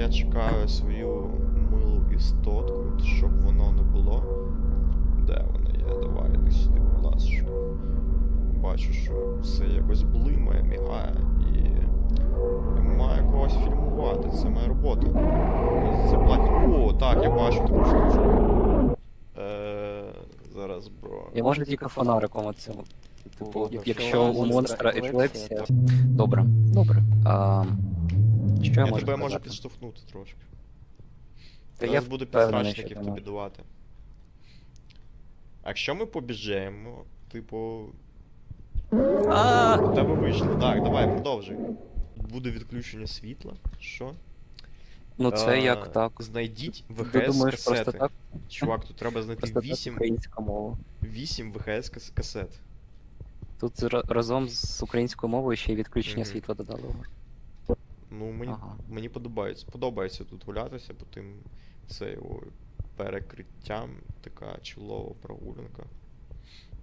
Я чекаю свою милу істотку, щоб воно не було. Де вона є? Давай, іди сюди, будь ласка. Бачу, що все якось блимає, мігає і. Маю когось фільмувати, це моя робота. Це платять. О, так, я бачу таку штучку. Е, зараз, бро. Я можу тільки фонариком оцим. Типу, якщо у монстра епілепсія, епілепсія. Добре, добре. А, що я, Я можу тебе можу підштовхнути трошки. Та я буду підсрачників тобі давати. А якщо ми побіжаємо, типу. А! У тебе вийшло. Так, давай, продовжуй. Буде відключення світла. Що? Ну це А, як так. Знайдіть ВХС касети. так? Чувак, тут треба знайти Просто 8, українська мова. 8 ВХС касет. Тут разом з українською мовою ще й відключення Мгм. світла додали. Ну, мені, Ага. мені подобається. Подобається тут гулятися по тим це його перекриттям. Така чолова прогулянка.